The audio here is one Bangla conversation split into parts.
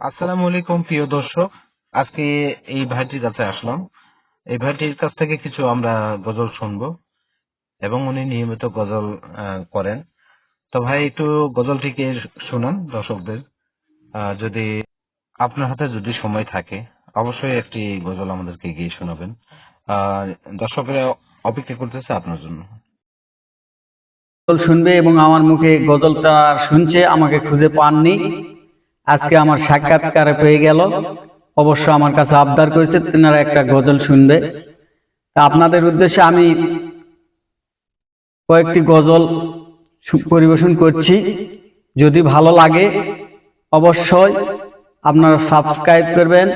আসসালামু আলাইকুম, প্রিয় দর্শক। আজকে এই ভাইটির কাছে আসলাম। এই ভাইটির কাছ থেকে কিছু আমরা গজল শুনব এবং উনি নিয়মিত গজল করেন। তো ভাই, একটু গজলটিকে শোনান দর্শকদের। যদি আপনার হাতে যদি সময় থাকে, অবশ্যই একটি গজল আমাদেরকে গিয়ে শোনাবেন। দর্শকরা অপেক্ষা করতেছে আপনার জন্য। গজল শুনবে এবং আমার মুখে গজলটা শুনছে, আমাকে খুঁজে পাননি। আজকে আমার সাক্ষাৎকারে পেয়ে গেল। অবশ্য আমার কাছে আবদার করেছে তেনারা একটা গজল শুনবে। তা আপনাদের উদ্দেশ্যে আমি কয়েকটি গজল পরিবেশন করছি। যদি ভালো লাগে অবশ্যই আপনারা সাবস্ক্রাইব করবেন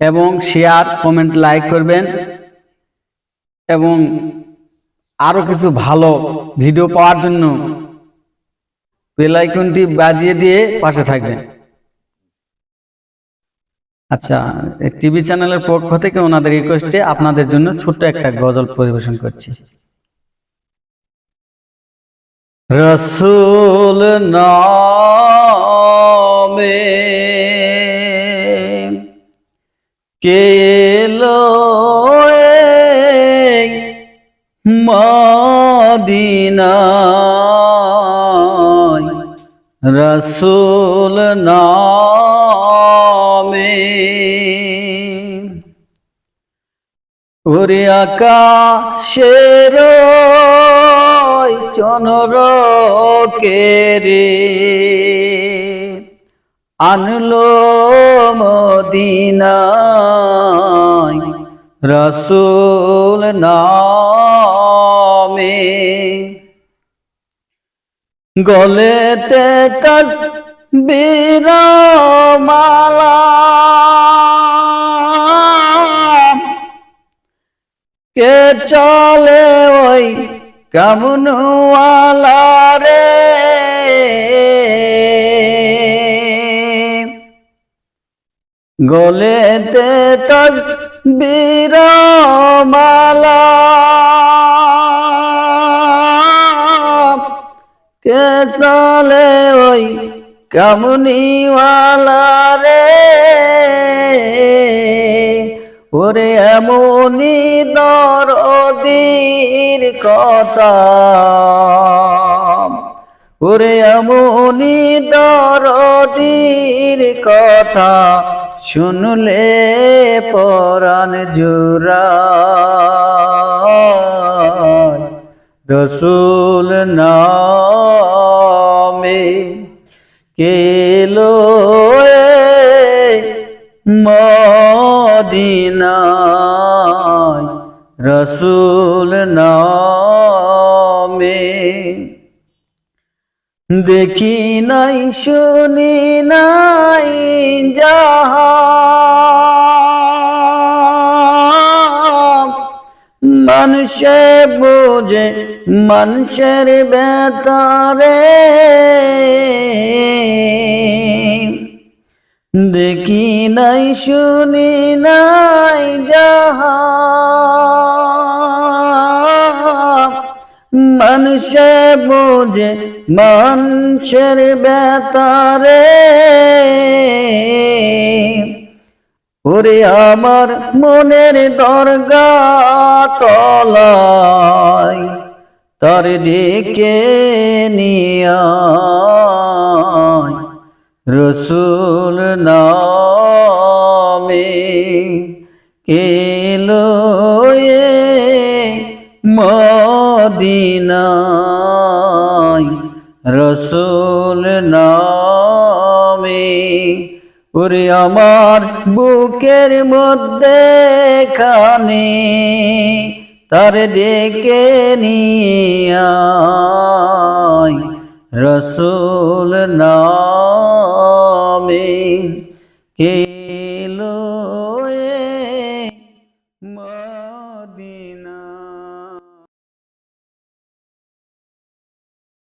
এবং শেয়ার কমেন্ট লাইক করবেন এবং আরও কিছু ভালো ভিডিও পাওয়ার জন্য বেল আইকনটি বাজিয়ে দিয়ে পাশে থাকবেন। আচ্ছা টিভি চ্যানেলের পক্ষ থেকে ওনাদের রিকোয়েস্টে আপনাদের জন্য ছোট্ট একটা গজল পরিবেশন করছি। রসুল নামে কেলো মদিনায়? রসুল নামে ওরে আকাশের চনর কেরে আনলো মদিনায় রসুল নামে। গলেতে তস মালা কে চলে ওই কামনওয়ালা রে? গলেতে তস মালা কে চলে ওই কামনিওয়ালা রে। ওরে এমনি দরদির কথা। ওরে এমনি দরদির কথা। শুনলে পরাণ জোড়া রসুল নামে কেলো মদিনায় রসুল নামে। দেখি নাই শুনি নাই যাহা মানুষে বোঝে মানুষের বেতারে দেখি নাই শুনি নাই যাহা। মানুষে বোঝে মানুষের বেতারে ওরে আমার মনের দরগা তলায় তার ডেকে নিয়ায় রসুল নামে কেলো মদিনায়? রসুল নামে ওরে আমার বুকের মধ্যে খানে তার ডেকে নিয়ায় রসুল নামে কে